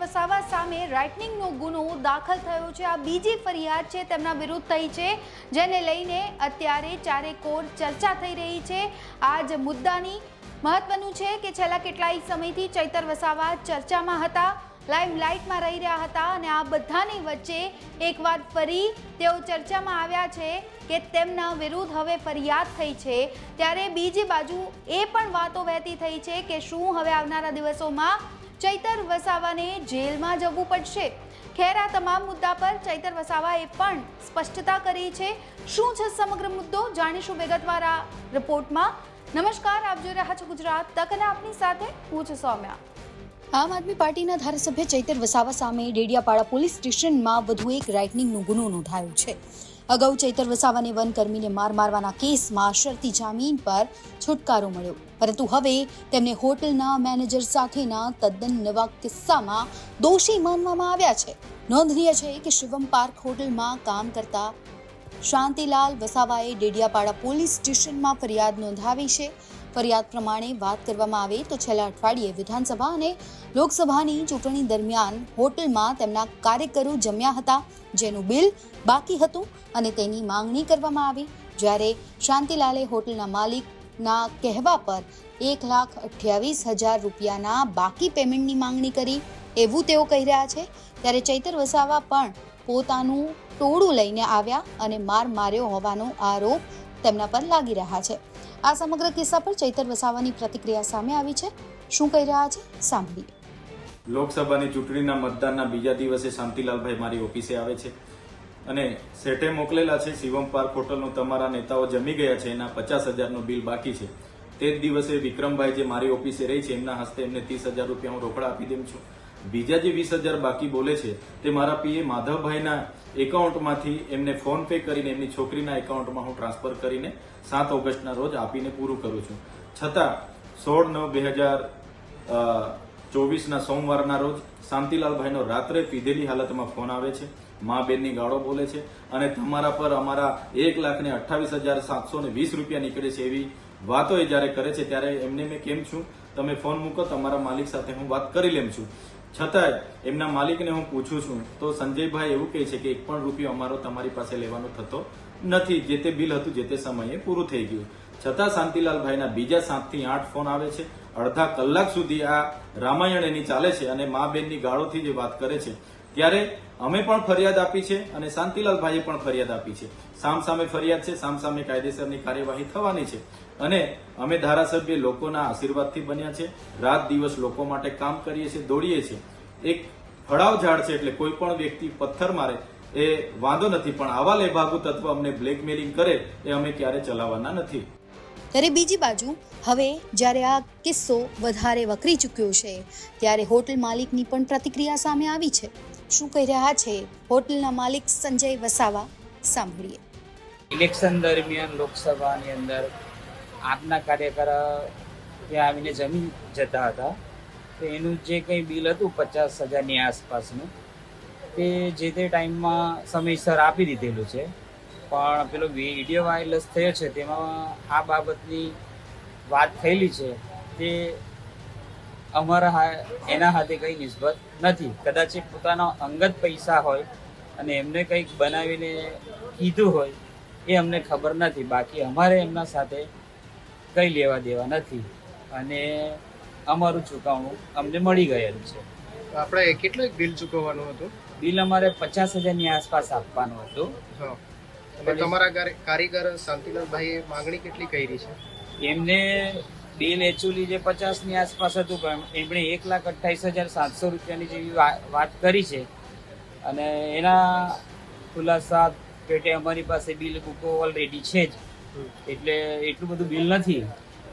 વસાવા સામે રાઇટનિંગનો ગુનો દાખલ થયો છે. આ બીજી ફરિયાદ છે તેમના વિરુદ્ધ થઈ છે, જેને લઈને અત્યારે ચારે કોર ચર્ચા થઈ રહી છે. આ જ મુદ્દાની મહત્વનું છે કે છેલ્લા કેટલાય સમયથી ચૈતર વસાવા ચર્ચામાં હતા લાઇમલાઇટમાં રહી રહ્યા હતા અને આ બધાની વચ્ચે એકવાર ફરી તેઓ ચર્ચામાં આવ્યા છે કે તેમના વિરુદ્ધ હવે ફરિયાદ થઈ છે. ત્યારે બીજી બાજુ એ પણ વાતો વહેતી થઈ છે કે શું હવે આવનારા દિવસોમાં ચૈતર વસાવાને જેલમાં જવું પડશે. ખેર આ તમામ મુદ્દા પર ચૈતર વસાવાએ પણ સ્પષ્ટતા કરી છે. શું છે સમગ્ર મુદ્દો જાણીશું વિગતવાર આ રિપોર્ટમાં. નમસ્કાર, આપ જોઈ રહ્યા છો ગુજરાત તક આપની સાથે હું છું સૌમ્યા. આમ આદમી પાર્ટીના ધારાસભ્ય ચૈતર વસાવા સામે ડેડિયાપાડા પોલીસ સ્ટેશનમાં વધુ એક રાઇટનિંગનો ગુનો નોંધાયો છે. અગાઉ ચૈતર વસાવાને વનકર્મીને માર મારવાના કેસમાં શરતી જામીન પર છુટકારો મળ્યો. પરંતુ હવે તેમને હોટલના મેનેજર સાથેના તદ્દન નવા કિસ્સામાં દોષી માનવામાં આવ્યા છે. નોંધનીય છે કે શિવમ પાર્ક હોટલમાં કામ કરતા શાંતિલાલ વસાવાએ ડેડિયાપાડા પોલીસ સ્ટેશનમાં ફરિયાદ નોંધાવી છે. ફરિયાદ પ્રમાણે વાત કરવામાં આવે તો છેલ્લા અઠવાડિયે વિધાનસભા અને લોકસભાની ચૂંટણી દરમિયાન હોટલમાં તેમના કાર્યકરો જમ્યા હતા, જેનું બિલ બાકી હતું અને તેની માંગણી કરવામાં આવી. જ્યારે શાંતિલાલે હોટલના માલિકના કહેવા પર એક લાખ અઠ્યાવીસ હજાર રૂપિયાના બાકી પેમેન્ટની માંગણી કરી એવું તેઓ કહી રહ્યા છે, ત્યારે ચૈતર વસાવા પણ પોતાનું ટોળું લઈને આવ્યા અને માર માર્યો હોવાનો આરોપ તેમના પર લાગી રહ્યા છે. આ સમગ્ર કિસ્સા પર ચૈતર વસાવાની પ્રતિક્રિયા સામે આવી છે. શું કહી રહ્યા છે? સાંભળીએ. લોકસભાની ચૂંટણીના મતદાનના બીજા દિવસે શાંતિલાલભાઈ મારી ઓફિસે આવે છે. અને સેટે મોકલેલા છે, શિવમ પાર્ક હોટલનું તમારા નેતાઓ જમી ગયા છે, એના પચાસ હજારનું બિલ બાકી છે. તે જ દિવસે વિક્રમભાઈ જે મારી ઓફિસે રહી છે, એમના હસ્તે એમને ત્રીસ હજાર રૂપિયા હું રોકડા આપી દઉં છું. બીજા જે વીસ હજાર બાકી બોલે છે, તે મારા પીએ માધવભાઈના એકાઉન્ટમાંથી એમને ફોન પે કરીને એમની છોકરીના એકાઉન્ટમાં હું ટ્રાન્સફર કરીને સાત ઓગસ્ટના રોજ આપીને પૂરું કરું છું. છતાં, સોળ નવ બે હજાર ચોવીસના સોમવારના રોજ શાંતિલાલભાઈનો રાત્રે પીધેલી હાલતમાં ફોન આવે છે, મા બેનની ગાળો બોલે છે અને તમારા પર અમારા એક લાખ ને અઠ્ઠાવીસ હજાર સાતસો ને વીસ રૂપિયા નીકળે છે એવી વાતો એ જ્યારે કરે છે ત્યારે એમને મેં કેમ છું? તમે ફોન મૂકો, તમારા માલિક સાથે હું વાત કરી લેમ છું. છતાંય એમના માલિકને હું પૂછું છું, તો સંજયભાઈ એવું કહે છે કે એક પણ રૂપિયો અમારો તમારી પાસે લેવાનો થતો નથી. જે તે બિલ હતું, જે તે સમયે પૂરું થઈ ગયું. છતાં શાંતિલાલભાઈના બીજા સાતથી આઠ ફોન આવે છે. અડધા કલાક સુધી આ રામાયણ એની ચાલે છે અને મા બેનની ગાળોથી જે વાત કરે છે ત્યારે અમે પણ ફરિયાદ આપી છે અને શાંતિલાલભાઈએ પણ ફરિયાદ આપી છે. સામ સામે ફરિયાદ છે, સામસામે કાયદેસરની કાર્યવાહી થવાની છે. અને અમે ધારાસભ્ય લોકોના આશીર્વાદથી બન્યા છે, રાત દિવસ લોકો માટે કામ કરીએ છીએ, દોડીએ છીએ. એક ફળાવ ઝાડ છે એટલે કોઈ પણ વ્યક્તિ પથ્થર મારે, એ વાંધો નથી, પણ આવા લેભાગુ તત્વ અમને બ્લેકમેલિંગ કરે, એ અમે ક્યારે ચલાવવાના નથી. ત્યારે બીજી બાજુ, હવે જ્યારે આ કિસ્સો વધારે વકરી ચૂક્યો છે, ત્યારે હોટલ માલિકની પણ પ્રતિક્રિયા સામે આવી છે. શું કહી રહ્યા છે? હોટલના માલિક સંજય વસાવા સાંભળીએ. ઇલેક્શન દરમિયાન લોકસભાની અંદર આપના કાર્યકર ત્યાં આવીને જમી જતા હતા. તો એનું જે કંઈ બિલ હતું પચાસ હજારની આસપાસનું, તે જે તે ટાઈમમાં સમયસર આપી દીધેલું છે. પણ પેલો વીડિયો વાયરલેસ થયો છે, તેમાં આ બાબતની વાત થયેલી છે, તે અમારા એના હાથે કંઈ નિસ્બત નથી. કદાચ એ પોતાના અંગત પૈસા હોય અને એમને કંઈક બનાવીને કીધું હોય એ અમને ખબર નથી. બાકી અમારે એમના સાથે કંઈ લેવા દેવા નથી. અને અમારું ચૂકવણું અમને મળી ગયેલું છે. આપણે કેટલું એક બિલ ચૂકવવાનું હતું? બિલ અમારે પચાસ હજારની આસપાસ આપવાનું હતું. તમારા ગાર- કારીગર શાંતિલાલભાઈએ માંગણી કેટલી કરી છે? એમને બિલ એકચ્યુઅલી જે પચાસની આસપાસ હતું પણ એમણે એક લાખ અઠ્ઠાવીસ હજાર સાતસો રૂપિયાની જેવી વાત કરી છે. અને એના ખુલાસા પેટે અમારી પાસે બિલ બુકો ઓલરેડી છે જ. એટલે એટલું બધું બિલ નથી.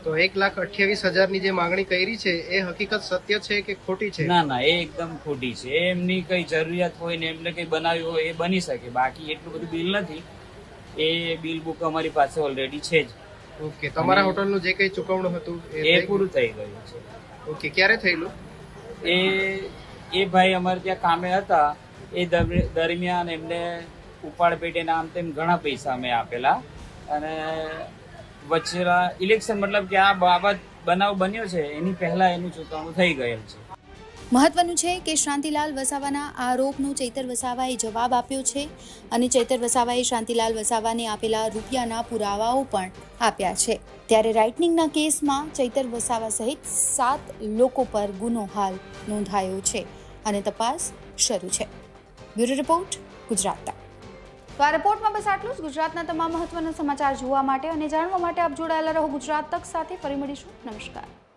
તો એક લાખ અઠ્યાવીસ હજારની જે માંગણી કરી છે એ હકીકત સત્ય છે કે ખોટી છે? ના ના એ એકદમ ખોટી છે. એમની કઈ જરૂરિયાત હોય ને એમને કઈ બનાવ્યું હોય એ બની શકે. બાકી એટલું બધું બિલ નથી. એ બિલ બુક અમારી પાસે ઓલરેડી છે જ. ઓકે તમારા હોટલનું જે કંઈ ચૂકવણું હતું એ પૂરું થઈ ગયું છે. ઓકે ક્યારે થયેલું? એ એ ભાઈ અમારે ત્યાં કામે હતા. એ દરમિયાન એમને ઉપાડ પેટેના આમ તેમ ઘણા પૈસા અમે આપેલા. અને વચ્ચે ઇલેક્શન મતલબ કે આ બાબત બનાવ બન્યો છે એની પહેલા એનું ચૂકવણું થઈ ગયેલ છે. મહત્વનું છે કે શાંતિલાલ વસાવાના આરોપનો ચૈતર વસાવાએ જવાબ આપ્યો છે અને ચૈતર વસાવાએ શાંતિલાલ વસાવાને આપેલા રૂપિયાના પુરાવાઓ પણ આપ્યા છે. ત્યારે રાઇટનિંગના કેસમાં ચૈતર વસાવા સહિત સાત લોકો પર ગુનો હાલ નોંધાયો છે અને તપાસ શરૂ છે. Bureau report, Gujarat. તો આ રિપોર્ટમાં બસ આટલું જ. ગુજરાતના તમામ મહત્વના સમાચાર જોવા માટે અને જાણવા માટે આપ જોડાયેલા રહો ગુજરાત તક સાથે. ફરી મળીશું. નમસ્કાર.